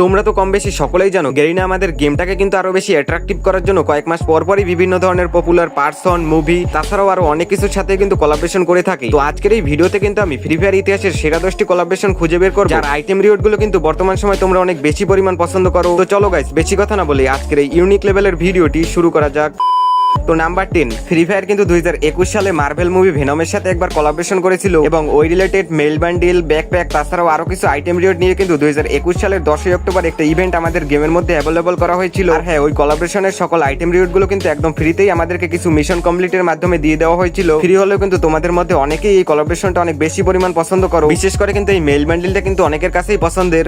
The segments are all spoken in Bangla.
তোমরা তো কম বেশি সকলেই জানো, গেরিনা আমাদের গেমটাকে কিন্তু আরও বেশি অ্যাট্রাকটিভ করার জন্য কয়েক মাস পর পরই বিভিন্ন ধরনের পপুলার পার্সন মুভি তাছাড়াও আরও অনেক কিছুর সাথে কিন্তু কোলাবরেশন করে থাকে। তো আজকের এই ভিডিওতে কিন্তু আমি ফ্রি ফায়ার ইতিহাসের সেরা দশটি কোলাবরেশন খুঁজে বের করব। যার আইটেম রিওয়ার্ডগুলো কিন্তু বর্তমান সময় তোমরা অনেক বেশি পরিমাণ পছন্দ করো। তো চলো গাইস বেশি কথা না বলে আজকের এই ইউনিক লেভেলের ভিডিওটি শুরু করা যাক। তো নাম্বার টেন ফ্রি ফায়ার কিন্তু দু হাজার একুশ সালে মার্ভেল মুভি ভেনমের সাথে একবার কোলাবরেশন করেছিল এবং ওই রিলেটেড মেল বান্ডিল ব্যাকপ্যাক তাছাড়াও আরও কিছু আইটেম রিওড নিয়ে কিন্তু দুই সালের দশই অক্টোবর একটা ইভেন্ট আমাদের গেমের মধ্যে অ্যাভেলেবল করা হয়েছিল। আর হ্যাঁ ওই কোলাবরেশনের সকল আইটেম রিওডগুলো কিন্তু একদম ফ্রিতেই আমাদেরকে কিছু মিশন কমপ্লিটের মাধ্যমে দিয়ে দেওয়া হয়েছিল। ফ্রি হলেও কিন্তু তোমাদের মধ্যে অনেকেই এই কোলাবরেশনটা অনেক বেশি পরিমাণ পছন্দ করো। বিশেষ করে কিন্তু এই মেল বান্ডিলটা কিন্তু অনেকের কাছেই পছন্দের।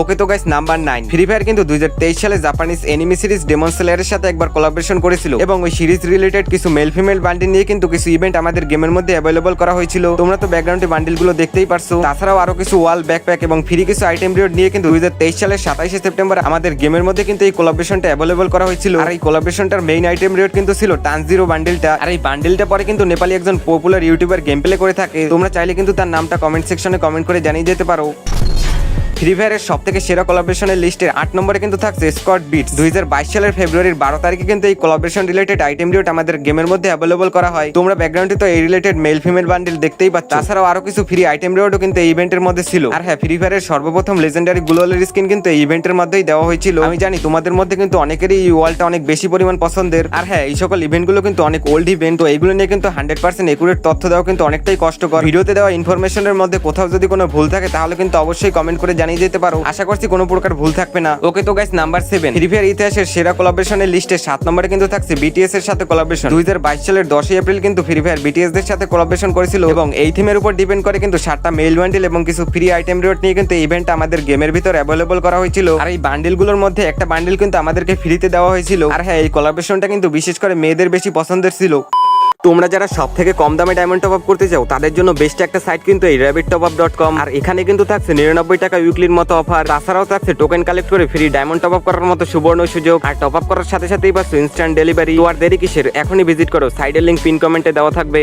ওকে তো guys number nine free fire কিন্তু দুই হাজার তেইশ সালে জাপানিজ এনিমি সিরিজ ডেমন স্লেয়ারের সাথে একবার কোলাবরেশন করেছিল। এবং ওই সিরিজ রিলেটেড কিছু মেল ফিমেল বান্ডিল নিয়ে কিন্তু কিছু ইভেন্ট আমাদের গেমের মধ্যে অ্যাভেলেবল করা হয়েছিল। তোমরা তো ব্যাকগ্রাউন্ডে বান্ডিলগুলো দেখতেই পারছ। তাছাড়াও আরও কিছু ওয়াল ব্যাকপ্যাক এবং ফ্রি কিছু আইটেম রিওড নিয়ে কিন্তু দু হাজার তেইশ সালের সাতাইশে সেপ্টেম্বর আমাদের গেমের মধ্যে কিন্তু এই কোলাবরেশনটা অ্যাভেলেবল করা হয়েছিল। আর এই কোলাবরেশনটার মেইন আইটেম রিওড কিন্তু ছিল টান জিরো বান্ডিলটা আর এই বান্ডিলটা পরে কিন্তু নেপালি একজন পপুলার ইউটিউবার গেম প্লে করে থাকে। তোমরা চাইলে কিন্তু তার নামটা কমেন্ট সেকশনে কমেন্ট করে জানিয়ে যেতে পারো। ফ্রি ফায়ারের সব থেকে সেরা কোলাবরেশনের লিস্টের আট নম্বরে কিন্তু থাকছে স্কট বিটস দুই সালের ফেব্রুয়ারির বারো তারিখে কিন্তু এই কোলাবরেশন রিলেটেড আইটেম রিওট আমাদের গেমের মধ্যে অ্যাভেলেবল করা হয়। তোমরা ব্যাকগ্রাউন্ডে তো এই রিলেটেড মেল ফিমেল বান্ডিল দেখতেই পাচ্ছ। তাছাড়াও আরও কিছু ফ্রি আইটেম রিওটও কিন্তু এই ইভেন্টের মধ্যে ছিল। আর হ্যাঁ ফ্রি ফায়ারের সর্বপ্রথম লেজেন্ডারি গ্লোয়ালের স্কিন কিন্তু এই ইভেন্টের মধ্যেই দেওয়া হয়েছিল। আমি জানি তোমাদের মধ্যে কিন্তু অনেকেরই এই ওয়ালটা অনেক বেশি পরিমাণ পছন্দের। আর হ্যাঁ এই সকল ইভেন্টগুলো কিন্তু অনেক ওল্ড ইভেন্ট তো এইগুলো নিয়ে কিন্তু হান্ড্রেড পার্সেন্ট একুরেট তথ্য দেওয়া কিন্তু অনেকটাই কষ্টকর। ভিডিওতে দেওয়া ইনফরমেশনের মধ্যে কোথাও যদি কোনো ভুল থাকে তাহলে কিন্তু অবশ্যই কমেন্ট করে জানিয়ে দিতে পারো। আশা করছি কোনো প্রকার ভুল থাকবে না। ওকে তো guys number seven free fire ইতিহাসের সেরা কোলাবরেশনের লিস্টে সাত নম্বরে কিন্তু থাকছে বিটিএস এর সাথে কোলাবরেশন দুই সালের দশই এপ্রিল কিন্তু ফ্রি ফায়ার বিটিএস দের সাথে কোলাবরেশন করেছিল এবং এই থিমের উপর ডিপেন্ড করে কিন্তু সাতটা মেল বান্ডিল এবং কিছু ফ্রি আইটেম রিওট নিয়ে কিন্তু ইভেন্ট আমাদের গেমের ভিতর অ্যাভেলেবল করা হয়েছিল। আর এই বান্ডিলগুলোর মধ্যে একটা বান্ডিল কিন্তু আমাদেরকে ফ্রিতে দেওয়া হয়েছিল। আর হ্যাঁ এই কোলাবরেশনটা কিন্তু বিশেষ করে মেয়েদের বেশি পছন্দের ছিল। তোমরা যারা সব থেকে কম দামে ডায়মন্ড টপ আপ করতে চাও, তাদের জন্য বেস্ট একটা সাইট কিন্তু এই rabbit top up dot com আর এখানে কিন্তু থাকছে নিরানব্বই টাকা উইকলির মতো অফার তাছাড়াও থাকছে টোকেন কালেক্ট করে ফ্রি ডায়মন্ড টপ আপ করার মতো সুবর্ণ সুযোগ। আর টপ আপ করার সাথে সাথেই পাচ্ছ ইনস্ট্যান্ট ডেলিভারি আর দেরি কিসের? এখনই ভিজিট করো। সাইডের লিঙ্ক পিন কমেন্টে দেওয়া থাকবে।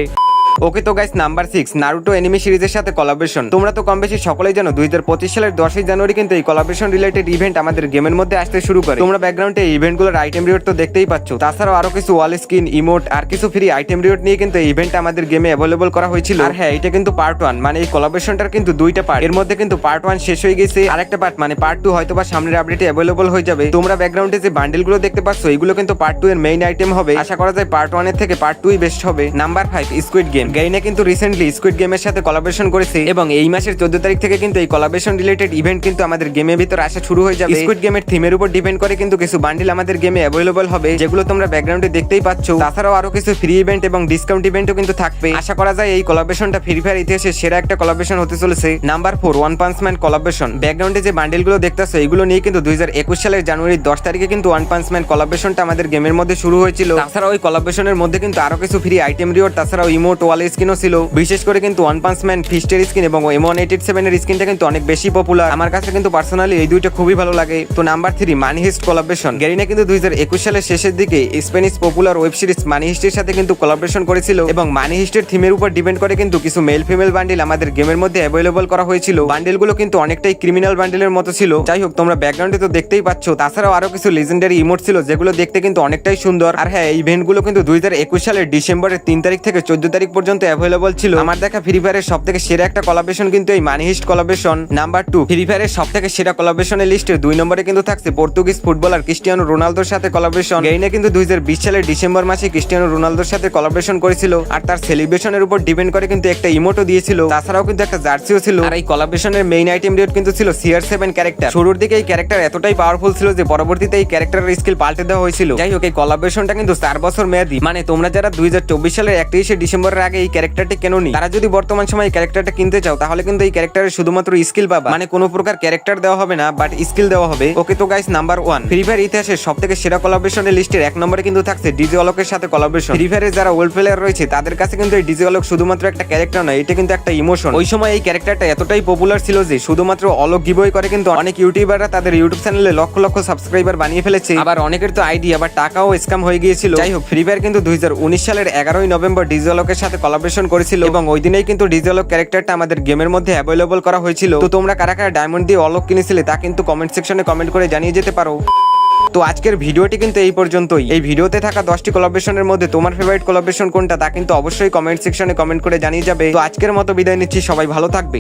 ওকে তো guys number six Naruto anime সিরিজের সাথে কোলাবরেশন তোমরা তো কম বেশি সকলেই জানো দু হাজার পঁচিশ সালের দশই জানুয়ারি কিন্তু এই কোলাবরেশন রিলেটেড ইভেন্ট আমাদের গেমের মধ্যে আসতে শুরু করে। তোমরা ব্যাকগ্রাউন্ডে এই ইভেন্টগুলোর আইটেম রিওট তো দেখতেই পাচ্ছ। তাছাড়াও আরও কিছু ওয়াল স্কিন ইমোট আর কিছু ফ্রি আইটেম রিওট নিয়ে কিন্তু এই ইভেন্ট আমাদের গেমে অ্যাভেলেবল করা হয়েছিল। আর হ্যাঁ এটা কিন্তু পার্ট ওয়ান মানে এই কোলাবরেশনটার কিন্তু দুইটা পার্ট এর মধ্যে কিন্তু পার্ট ওয়ান শেষ হয়ে গেছে। আরেকটা পার্ট মানে পার্ট টু হয়তো বা সামনের আপডেটে অ্যাভেলেবল হয়ে যাবে। তোমরা ব্যাকগ্রাউন্ডে যে বান্ডেলগুলো দেখতে পাচ্ছ, এগুলো কিন্তু পার্ট টু এর মেইন আইটেম হবে। আশা করা যায় পার্ট ওয়ানের থেকে পার্ট টুই বেস্ট হবে। Number five squid game Garena কিন্তু রিসেন্টলি স্কুইড গেমের সাথে কোলাবরেশন করেছে এবং এই মাসের চোদ্দ তারিখ থেকে কিন্তু এই কোলাবরেশন রিলেটেড ইভেন্ট কিন্তু আমাদের গেমের ভিতর আসা শুরু হয়ে যাবে। স্কুইড গেমের থিমের উপর ডিপেন্ড করে কিন্তু কিছু বান্ডিল আমাদের গেমে অ্যাভেলেবল হবে যেগুলো তোমরা ব্যাকগ্রাউন্ডে দেখতেই পাচ্ছ। তাছাড়াও আরও কিছু ফ্রি ইভেন্ট এবং ডিসকাউন্ট ইভেন্টও কিন্তু থাকবে। আশা করা যায় এই কোলাবরেশনটা ফ্রি ফায়ার ইতিহাসে সেরা একটা কোলাবরেশন হতে চলেছে। Number four one punch man collaboration ব্যাকগ্রাউন্ডে যে বান্ডিলগুলো দেখতেছো এগুলো নিয়ে কিন্তু দুই হাজার একুশ সালের জানুয়ারির দশ তারিখে কিন্তু ওয়ান পাঞ্চ ম্যান কোলাবরেশনটা আমাদের গেমের মধ্যে শুরু হয়েছিল। তাছাড়া ওই কোলাবরেশনের মধ্যে কিন্তু আরও কিছু ফ্রি আইটেম রিওর তাছাড়াও ইমোট ওয়াল স্কিনও ছিল। বিশেষ করে কিন্তু ওয়ান পাঞ্চ ম্যান ফিস্টের স্কিন এবং এম ওয়ান এইট সেভেন এর স্কিনটা কিন্তু অনেক বেশি পপুলার আমার কাছে কিন্তু পার্সোনালি এই দুইটা খুবই ভালো লাগে। তো number three money heist collaboration Garena কিন্তু দুই সালের শেষের দিকে Spanish popular web series money হিস্টের সাথে কিন্তু কোলাবরেশন করেছিল এবং মানি হিস্টের থিমের উপর ডিপেন্ড করে কিন্তু কিছু মেল ফিমেল বান্ডিল আমাদের গেমের মধ্যে অ্যাভেলেবল করা হয়েছিল। বান্ডিলগুলো কিন্তু অনেকটাই ক্রিমিনাল বান্ডিলের মতো ছিল। যাই হোক, তোমরা ব্যাকগ্রাউন্ডে তো দেখতেই পাচ্ছ। তাছাড়াও আরও কিছু লেজেন্ডারি ইমোট ছিল, যেগুলো দেখতে কিন্তু অনেকটাই সুন্দর। আর হ্যাঁ এই ইভেন্টগুলো কিন্তু দুই হাজার একুশ সালের ডিসেম্বরের তিন তারিখ থেকে চোদ্দ তারিখ অ্যাভেলেবল ছিল। আমার দেখা ফ্রি ফায়ারের সব থেকে সেরা একটা কোলাবরেশন কিন্তু এই money heist collaboration number two free ফায়ারের সব থেকে সেরা কোলাবরেশনের লিস্টে দুই নম্বরে কিন্তু থাকছে পর্তুগিজ ফুটবলার ক্রিস্টিয়ানো রোনালদোর সাথে কোলাবরেশন গেইনে কিন্তু দুই হাজার বিশ সালের ডিসেম্বর মাসে ক্রিস্টিয়ানো রোনালদোর সাথে কোলাবরেশন করেছিল। আর তার সেলিব্রেশনের উপর ডিপেন্ড করে কিন্তু একটা ইমোটও দিয়েছিল। তাছাড়াও কিন্তু একটা জার্সিও ছিল। আর এই কোলাবরেশনের মেইন আইটেম রেট কিন্তু ছিল সিআর সেভেন ক্যারেক্টার শুরুর দিকে এই ক্যারেক্টার এতটাই পাওয়ারফুল ছিল যে পরবর্তীতে এই ক্যারেক্টারের স্কিল পাল্টে দেওয়া হয়েছিল। যাই হোক, এই কোলাবরেশনটা কিন্তু চার বছর মেয়াদি। মানে তোমরা যারা দুই হাজার চব্বিশ সালের একত্রিশে ডিসেম্বরের আগে এই ক্যারেক্টারটি কেননি তারা যদি বর্তমান সময় এই ক্যারেক্টারটা কিনতে চাও, তাহলে কিন্তু এই ক্যারেক্টারের শুধুমাত্র স্কিল পাবা। মানে কোনো প্রকার ক্যারেক্টার দেওয়া হবে না বাট স্কিল দেওয়া হবে। ওকে তো guys number one free fire ইতিহাসের সব থেকে সেরা কোলাবরেশনের লিস্টের এক নম্বরে কিন্তু থাকছে ডিজে অলোকের সাথে কোলাবরেশন ফ্রি ফায়ারের যারা ওল্ড প্লেয়ার রয়েছে, তাদের কাছে কিন্তু এই ডিজে অলোক শুধুমাত্র একটা ক্যারেক্টার নয়, এটা কিন্তু একটা ইমোশন ওই সময় এই ক্যারেক্টারটা এতটাই পপুলার ছিল যে শুধুমাত্র অলোক গিবই করে কিন্তু অনেক ইউটিউবাররা তাদের ইউটিউব চ্যানেলে লক্ষ লক্ষ সাবস্ক্রাইবার বানিয়ে ফেলেছে। আবার অনেকের তো আইডি আবার টাকাও স্ক্যাম হয়ে গিয়েছিল। যাই হোক ফ্রি ফায়ার কিন্তু দুই হাজার উনিশ সালের এগারোই নভেম্বর ডিজে অলোকের সাথে কলাবরেশন করেছিল। এবং ওই দিনেই কিন্তু ডিজেলক ক্যারেক্টারটা আমাদের গেমের মধ্যে অ্যাভেলেবল করা হয়েছিল। তো তোমরা কারা কারা ডায়মন্ড দিয়ে অলক কিনেছিলে তা কিন্তু কমেন্ট সেকশনে কমেন্ট করে জানিয়ে যেতে পারো। তো আজকের ভিডিওটি কিন্তু এই পর্যন্তই। এই ভিডিওতে থাকা দশটি কোলাবরেশনের মধ্যে তোমার ফেভারিট কোলাবরেশন কোনটা তা কিন্তু অবশ্যই কমেন্ট সেকশনে কমেন্ট করে জানিয়ে যাবে। তো আজকের মতো বিদায় নিচ্ছি, সবাই ভালো থাকবে।